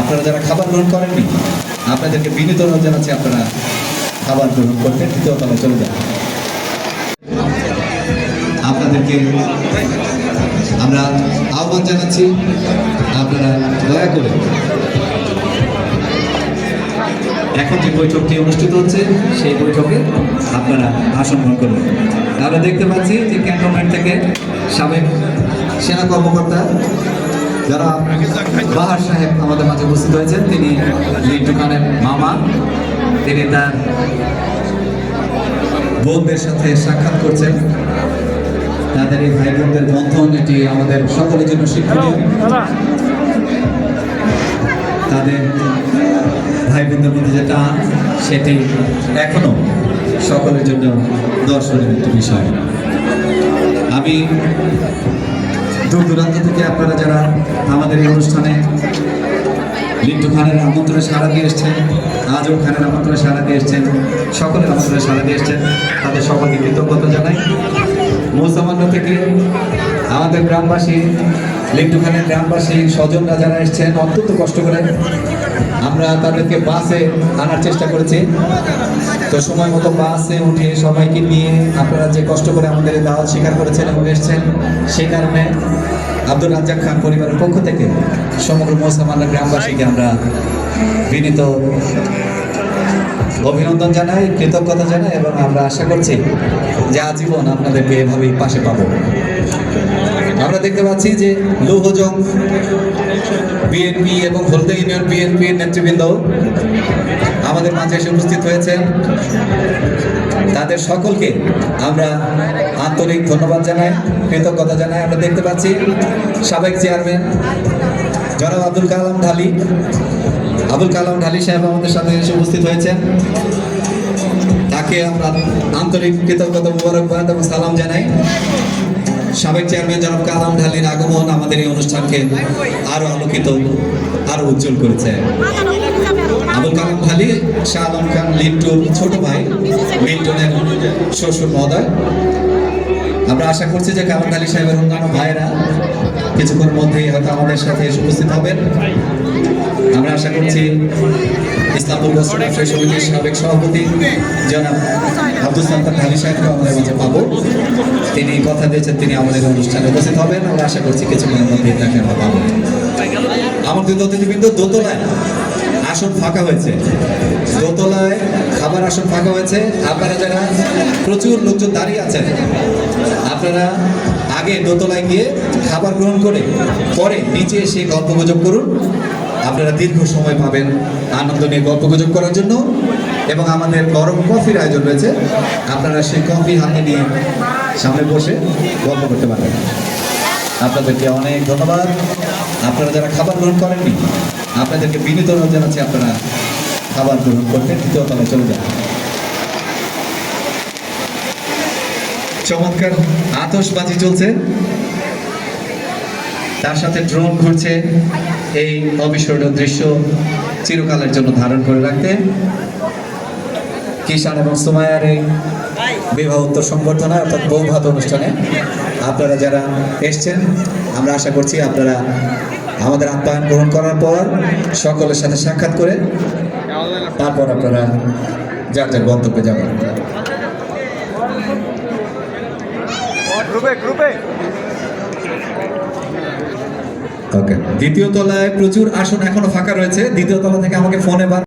আপনারা যারা খাবার গ্রহণ করেননি, আপনাদেরকে বিনীত অনুরোধ জানাচ্ছি আপনারা খাবার গ্রহণ করতে তৃতীয় তলায় চলে যান। আপনাদেরকে আমরা আহ্বান জানাচ্ছি, আপনারা দয়া করে এখন যে বৈঠকটি অনুষ্ঠিত হচ্ছে, সেই বৈঠকে আপনারা ভাষণ গ্রহণ করবেন আমরা দেখতে পাচ্ছি যে ক্যান্টনমেন্ট থেকে সাবেক সেনা কর্মকর্তা যারা বাহার সাহেব আমাদের মাঝে উপস্থিত হয়েছেন, তিনি লিন্টু খানের মামা, তিনি তার বোনদের সাথে সাক্ষাৎ করছেন। তাদের এই ভাই বোনদের বন্ধন, এটি আমাদের সকলের জন্য শিক্ষণীয়। তাদের ভাই বোনদের মধ্যে যে টান, সেটি এখনও সকলের জন্য দর্শনের একটি বিষয়। আমি দূর দূরান্ত থেকে আপনারা যারা আমাদের এই অনুষ্ঠানে লিন্টু খানের আমন্ত্রণে সাড়া দিয়ে এসছেন আজম খানের আমন্ত্রণে সাড়া দিয়ে এসছেন, সকলের আমন্ত্রণে সাড়া দিয়ে এসছেন, তাদের সকলকে কৃতজ্ঞতা জানাই। মৌসামান্য থেকে আমাদের গ্রামবাসী লিন্টু খানের গ্রামবাসী, স্বজনরা যারা এসছেন, অত্যন্ত কষ্ট করে আমরা তাদেরকে বাসে আনার চেষ্টা করেছি। তো সময় মতো বাসে উঠে সবাইকে নিয়ে আপনারা যে কষ্ট করে আমাদের দাওয়াত স্বীকার করেছেন এবং এসছেন, সেই কারণে আব্দুল রাজ্জাক খান পরিবারের পক্ষ থেকে সমগ্র মৌসামান্য গ্রামবাসীকে আমরা বিনীত অভিনন্দন জানাই, কৃতজ্ঞতা জানাই এবং আমরা আশা করছি যে আজীবন আপনাদেরকে এভাবেই পাশে পাবো। আমরা দেখতে পাচ্ছি যে লৌহজং বিএনপি এবং হলদে ইউনিয়ন বিএনপির নেতৃবৃন্দ আমাদের মাঝে এসে উপস্থিত হয়েছেন। তাদের সকলকে আমরা আন্তরিক ধন্যবাদ জানাই, কৃতজ্ঞতা জানাই। আমরা দেখতে পাচ্ছি সাবেক চেয়ারম্যান জনাব আব্দুল কালাম ঢালি। আবুল কালাম ঢালি সাহেব আমাদের সাথে এসে উপস্থিত হয়েছেন। তাকে আমরা আন্তরিক কৃতজ্ঞতা, মুবারকবাদ এবং সালাম জানাই। সাবেক চেয়ারম্যান জনাব কালাম ঢালির আগমন আমাদের এই অনুষ্ঠানকে আরও আলোকিত, আরও উজ্জ্বল করেছে। আবুল কালাম ঢালি, শাহ আলম খান লিন্টুর ছোট ভাই লিন্টনের শ্বশুর মহোদয়। আমরা আশা করছি যে কালাম ঢালি সাহেবের অন্যান্য ভাইয়েরা কিছুক্ষণ মধ্যেই হয়তো আমাদের সাথে উপস্থিত হবেন। আমরা আশা করছি সাবেক সভাপতি। জনাব আব্দুল সাত্তার ঢালি সাহেবকে পাবো। তিনি কথা দিয়েছেন, তিনি আমাদের অনুষ্ঠানে উপস্থিত হবেন। আমরা আশা করছি কিছুক্ষণের মধ্যে তাকে আমরা পাবো। অতিথিবৃন্দ, দোতলায় আসন ফাঁকা হয়েছে। দোতলায় খাবার আসন ফাঁকা হয়েছে। আপনারা যারা প্রচুর লোকজন দাঁড়িয়ে আছেন, আপনারা আগে দোতলায় গিয়ে খাবার গ্রহণ করে পরে নিচে এসে গল্প গুজব করুন। আপনারা দীর্ঘ সময় পাবেন আনন্দ নিয়ে গল্প গুজব করার জন্য এবং আমাদের গরম কফির আয়োজন রয়েছে। আপনারা সেই কফি হাতে নিয়ে সামনে বসে গল্প করতে পারবেন। আপনাদেরকে অনেক ধন্যবাদ। আপনারা যারা খাবার গ্রহণ করেননি, আপনাদেরকে বিনীত অনুরোধ জানাচ্ছি আপনারা খাবার গ্রহণ করতে তৃতীয় তলায় চলে যান। চমৎকার আতশবাজি চলছে। তার সাথে ড্রোন ঘুরছে। এই অবিস্মরণীয় দৃশ্য চিরকালের জন্য ধারণ করে রাখতে। কিষান এবং সুমায়ার এই বিবাহ উত্তর সংবর্ধনা অর্থাৎ বৌভাত অনুষ্ঠানে আপনারা যারা এসছেন, আমরা আশা করছি আপনারা আমাদের আপ্যায়ন গ্রহণ করার পর সকলের সাথে সাক্ষাৎ করে তারপর আপনারা যার যার গন্তব্যে যাবেন। গ্রুপে গ্রুপে। ওকে দ্বিতীয় তলায় প্রচুর আসন এখনও ফাঁকা রয়েছে। দ্বিতীয় তলা থেকে আমাকে ফোনে বার